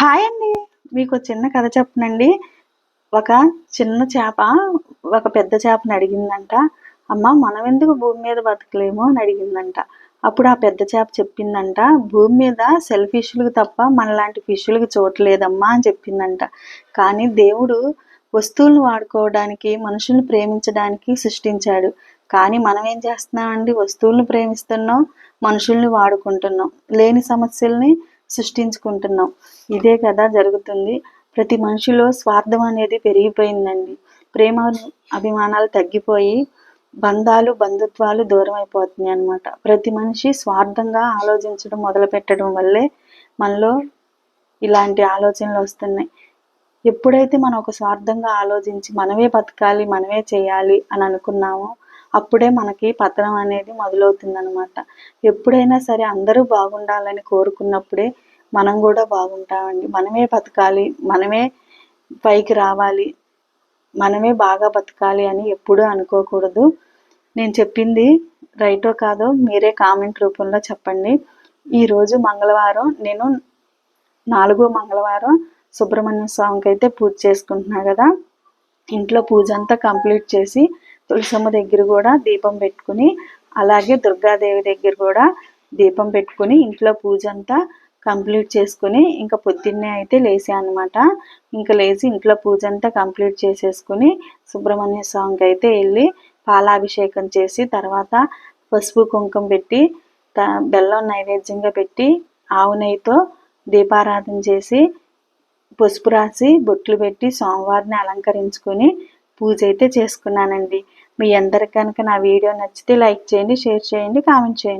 Hi అండి. మీకు చిన్న కథ చెప్పనండి. ఒక చిన్న చేప ఒక పెద్ద చేపని అడిగిందంట. అమ్మ మనం ఎందుకు భూమి మీద బతకలేము అని అడిగిందంట. అప్పుడు ఆ పెద్ద చేప చెప్పిందంట భూమి మీద సెల్ ఫిష్లకు తప్ప మనలాంటి ఫిష్లకు చూడలేదమ్మా అని చెప్పిందంట. కానీ దేవుడు వస్తువులను వాడుకోవడానికి మనుషుల్ని ప్రేమించడానికి సృష్టించాడు. కానీ మనం ఏం చేస్తున్నామండి? వస్తువులను ప్రేమిస్తున్నాం మనుషుల్ని వాడుకుంటున్నాం. లేని సమస్యల్ని సృష్టించుకుంటున్నాం. ఇదే కదా జరుగుతుంది. ప్రతి మనిషిలో స్వార్థం అనేది పెరిగిపోయిందండి. ప్రేమ అభిమానాలు తగ్గిపోయి బంధాలు బంధుత్వాలు దూరం అయిపోతున్నాయి అనమాట ప్రతి మనిషి స్వార్థంగా ఆలోచించడం మొదలు పెట్టడం వల్లే మనలో ఇలాంటి ఆలోచనలు వస్తున్నాయి. ఎప్పుడైతే మనం ఒక స్వార్థంగా ఆలోచించి మనమే బతకాలి మనమే చేయాలి అని అనుకున్నామో అప్పుడే మనకి పతనం అనేది మొదలవుతుందనమాట ఎప్పుడైనా సరే అందరూ బాగుండాలని కోరుకున్నప్పుడే మనం కూడా బాగుంటామండి. మనమే బతకాలి మనమే పైకి రావాలి మనమే బాగా బతకాలి అని ఎప్పుడూ అనుకోకూడదు. నేను చెప్పింది రైటో కాదో మీరే కామెంట్ రూపంలో చెప్పండి. ఈరోజు మంగళవారం నేను నాలుగో మంగళవారం సుబ్రహ్మణ్య స్వామికి అయితే పూజ చేసుకుంటున్నా కదా. ఇంట్లో పూజ అంతా కంప్లీట్ చేసి తులసమ్మ దగ్గర కూడా దీపం పెట్టుకుని అలాగే దుర్గాదేవి దగ్గర కూడా దీపం పెట్టుకుని ఇంట్లో పూజ అంతా కంప్లీట్ చేసుకుని ఇంకా పొద్దున్నే అయితే లేసా అనమాట ఇంకా లేచి ఇంట్లో పూజ అంతా కంప్లీట్ చేసేసుకుని సుబ్రహ్మణ్య స్వామికి అయితే వెళ్ళి పాలాభిషేకం చేసి తర్వాత పసుపు కుంకుమ పెట్టి బెల్లం నైవేద్యంగా పెట్టి ఆవు నెయ్యితో దీపారాధన చేసి పసుపు రాసి బొట్లు పెట్టి సోమవారిని అలంకరించుకొని పూజ అయితే చేసుకున్నానండి. మీ అందరికి కనుక నా వీడియో నచ్చితే లైక్ చేయండి షేర్ చేయండి కామెంట్ చేయండి.